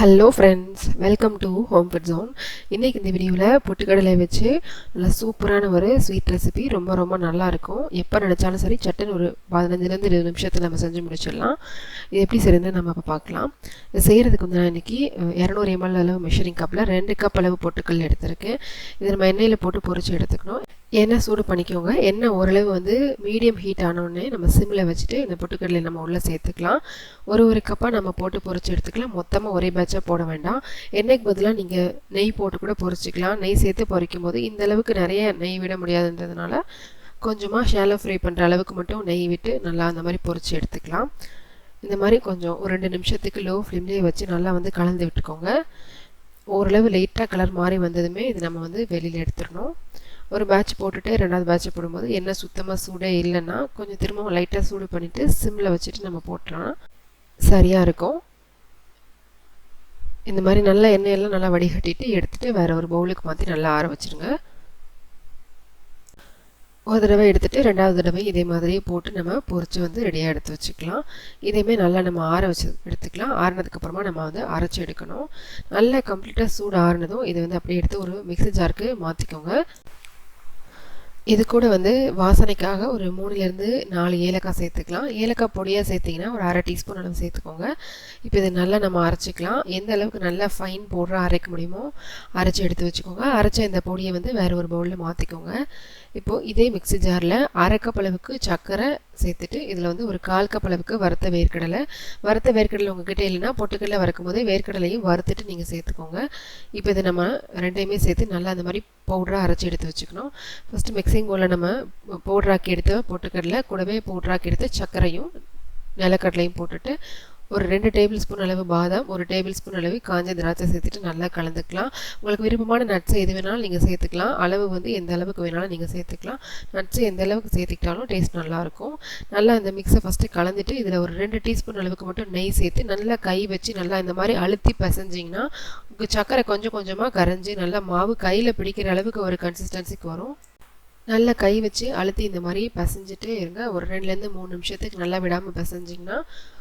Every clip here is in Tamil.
Hello friends welcome to home food zone இன்றைக்கி இந்த வீடியோவில் பொட்டுக்கடலை வச்சு நல்லா சூப்பரான ஒரு ஸ்வீட் ரெசிபி ரொம்ப ரொம்ப நல்லாயிருக்கும் எப்போ நினச்சாலும் சரி சட்டுன்னு ஒரு பதினஞ்சுலேருந்து இருபது நிமிஷத்தில் நம்ம செஞ்சு முடிச்சிடலாம். இது எப்படி செய்யுதுன்னு நம்ம இப்போ பார்க்கலாம். இது செய்கிறதுக்கு வந்து நான் இன்றைக்கி இரநூறு எம்எல் அளவு மெஷரிங் கப்பில் ரெண்டு கப் அளவு பொட்டுக்கல் எடுத்திருக்கேன். இது நம்ம எண்ணெயில் போட்டு பொறிச்சு எடுத்துக்கணும். எண்ணெய் சூடு பண்ணிக்கோங்க. எண்ணெய் ஓரளவு வந்து மீடியம் ஹீட் ஆனோடனே நம்ம சிம்மில் வச்சுட்டு இந்த பொட்டுக்கடலை நம்ம உள்ளே சேர்த்துக்கலாம். ஒரு ஒரு கப்பாக நம்ம போட்டு பொறிச்சு எடுத்துக்கலாம். மொத்தமாக ஒரே பேட்சாக போட வேண்டாம். எண்ணெய்க்கு பதிலாக நீங்கள் நெய் போட்டு கூட பொரிச்சிக்கலாம். நெய் சேர்த்து பொறிக்கும் போது இந்த அளவுக்கு நிறைய நெய் விட முடியாதுன்றதுனால கொஞ்சமாக ஷேலோ ஃப்ரை பண்ணுற அளவுக்கு மட்டும் நெய் விட்டு நல்லா அந்த மாதிரி பொறிச்சு எடுத்துக்கலாம். இந்த மாதிரி கொஞ்சம் ஒரு ரெண்டு நிமிஷத்துக்கு லோ ஃப்ளேம்லேயே வச்சு நல்லா வந்து கலந்து விட்டுக்கோங்க. ஓரளவு லைட்டாக கலர் மாறி வந்ததுமே இது நம்ம வந்து வெளியில் எடுத்துடணும். ஒரு பேட்ச் போட்டுட்டு ரெண்டாவது பேட்ச் போடும்போது எண்ணெய் சுத்தமாக சூடே இல்லைன்னா கொஞ்சம் திரும்பவும் லைட்டாக சூடு பண்ணிவிட்டு சிம்மில் வச்சுட்டு நம்ம போட்டோம்னா சரியாக இருக்கும். இந்த மாதிரி நல்லா எண்ணெயெல்லாம் நல்லா வடிகட்டிட்டு எடுத்துகிட்டு வேறு ஒரு பவுலுக்கு மாற்றி நல்லா ஆற வச்சுருங்க. ஒரு தடவை எடுத்துகிட்டு ரெண்டாவது தடவை இதே மாதிரியே போட்டு நம்ம பொறிச்சு வந்து ரெடியாக எடுத்து வச்சுக்கலாம். இதேமே நல்லா நம்ம ஆற வச்சு எடுத்துக்கலாம். ஆறினதுக்கப்புறமா நம்ம வந்து அரைச்சி எடுக்கணும். நல்லா கம்ப்ளீட்டாக சூடு ஆறினதும் இதை வந்து அப்படியே எடுத்து ஒரு மிக்சி ஜாருக்கு மாற்றிக்கோங்க இது கூட வந்து வாசனைக்காக ஒரு மூணுலேருந்து நாலு ஏலக்காய் சேர்த்துக்கலாம். ஏலக்காய் பொடியாக சேர்த்திங்கன்னா ஒரு அரை டீஸ்பூன் அளவு சேர்த்துக்கோங்க. இப்போ இது நல்லா நம்ம அரைச்சிக்கலாம். எந்த அளவுக்கு நல்லா ஃபைன் போடுற அரைக்க முடியுமோ அரைச்சி எடுத்து வச்சுக்கோங்க. அரைச்ச இந்த பொடியை வந்து வேறு ஒரு பவுலில் மாற்றிக்கோங்க இப்போது இதே மிக்சி ஜாரில் அரை கப் அளவுக்கு சர்க்கரை சேர்த்துட்டு இதில் வந்து ஒரு கால் கப் அளவுக்கு வறுத்த வேர்க்கடலை. வறுத்த வேர்க்கடலை உங்ககிட்ட இல்லைன்னா பொட்டுக்கடலை வறுக்கும் போதே வேர்க்கடலையும் வறுத்துட்டு நீங்கள் சேர்த்துக்கோங்க. இப்போ இதை நம்ம ரெண்டையுமே சேர்த்து நல்லா அந்த மாதிரி பவுடராக அரைச்சி எடுத்து வச்சுக்கணும். ஃபஸ்ட்டு மிக்சிங் பவுலில் நம்ம பவுடராக்கி எடுத்து பொட்டுக்கடலை கூடவே பவுடராக்கி எடுத்து சர்க்கரையும் நிலக்கடலையும் போட்டுட்டு ஒரு ரெண்டு டேபிள் ஸ்பூன் அளவு பாதாம் ஒரு டேபிள் ஸ்பூன் அளவு காஞ்ச திராட்சை சேர்த்துட்டு நல்லா கலந்துக்கலாம். உங்களுக்கு விருப்பமான நட்ஸ் எது வேணாலும் நீங்கள் சேர்த்துக்கலாம். அளவு வந்து எந்த அளவுக்கு வேணாலும் நீங்கள் சேர்த்துக்கலாம். நட்ஸ் எந்த அளவுக்கு சேர்த்துக்கிட்டாலும் டேஸ்ட் நல்லாயிருக்கும் நல்லா அந்த மிக்ஸை ஃபஸ்ட்டு கலந்துட்டு இதில் ஒரு ரெண்டு டீஸ்பூன் அளவுக்கு மட்டும் நெய் சேர்த்து நல்லா கை வச்சு நல்லா இந்த மாதிரி அழுத்தி பசைஞ்சிங்கன்னா சக்கரை கொஞ்சம் கொஞ்சமாக கரைஞ்சி நல்லா மாவு கையில் பிடிக்கிற அளவுக்கு ஒரு கன்சிஸ்டன்சிக்கு வரும். நல்லா கை வச்சு அழுத்தி இந்த மாதிரி பசைஞ்சிட்டே இருங்க. ஒரு ரெண்டுலேருந்து மூணு நிமிஷத்துக்கு நல்லா விடாமல் பசைஞ்சிங்கன்னா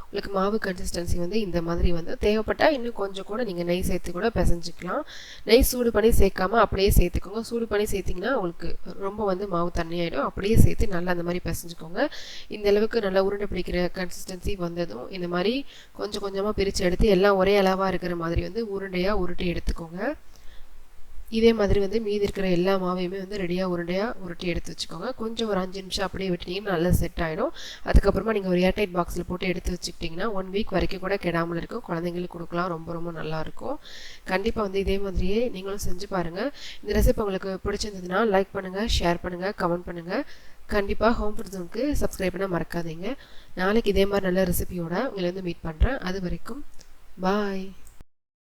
உங்களுக்கு மாவு கன்சிஸ்டன்சி வந்து இந்த மாதிரி வந்து தேவைப்பட்டால் இன்னும் கொஞ்சம் கூட நீங்கள் நெய் சேர்த்து கூட பிசைஞ்சிக்கலாம். நெய் சூடு பண்ணி சேர்க்காம அப்படியே சேர்த்துக்கோங்க. சூடு பண்ணி சேர்த்திங்கன்னா உங்களுக்கு ரொம்ப வந்து மாவு தண்ணியாயிடும். அப்படியே சேர்த்து நல்லா அந்த மாதிரி பிசைஞ்சுக்கோங்க. இந்த அளவுக்கு நல்லா உருண்டை பிடிக்கிற கன்சிஸ்டன்சி வந்ததும் இந்த மாதிரி கொஞ்சம் கொஞ்சமாக பிரித்து எடுத்து எல்லாம் ஒரே அளவாக இருக்கிற மாதிரி வந்து உருண்டையாக உருட்டி எடுத்துக்கோங்க. இதே மாதிரி வந்து மீதி இருக்கிற எல்லா மாவையுமே வந்து ரெடியாக உருண்டையாக உருட்டி எடுத்து வச்சுக்கோங்க. கொஞ்சம் ஒரு அஞ்சு நிமிஷம் அப்படியே விட்டுனீங்கன்னா நல்லா செட் ஆகிடும் அதுக்கப்புறமா நீங்கள் ஒரு ஏர்டைட் பாக்ஸில் போட்டு எடுத்து வச்சுக்கிட்டிங்கன்னா ஒன் வீக் வரைக்கும் கூட கெடாமல் இருக்கும். குழந்தைங்களுக்கு கொடுக்கலாம். ரொம்ப ரொம்ப நல்லாயிருக்கும் கண்டிப்பாக வந்து இதே மாதிரியே நீங்களும் செஞ்சு பாருங்கள் இந்த ரெசிபி உங்களுக்கு பிடிச்சிருந்ததுன்னா லைக் பண்ணுங்கள் ஷேர் பண்ணுங்கள் கமெண்ட் பண்ணுங்கள் கண்டிப்பாக ஹோம் ஃபுட் ஜோனுக்கு சப்ஸ்கிரைப் பண்ண மறக்காதீங்க. நாளைக்கு இதே மாதிரி நல்ல ரெசிபியோட உங்களை வந்து மீட் பண்ணுறேன் அது வரைக்கும் பாய்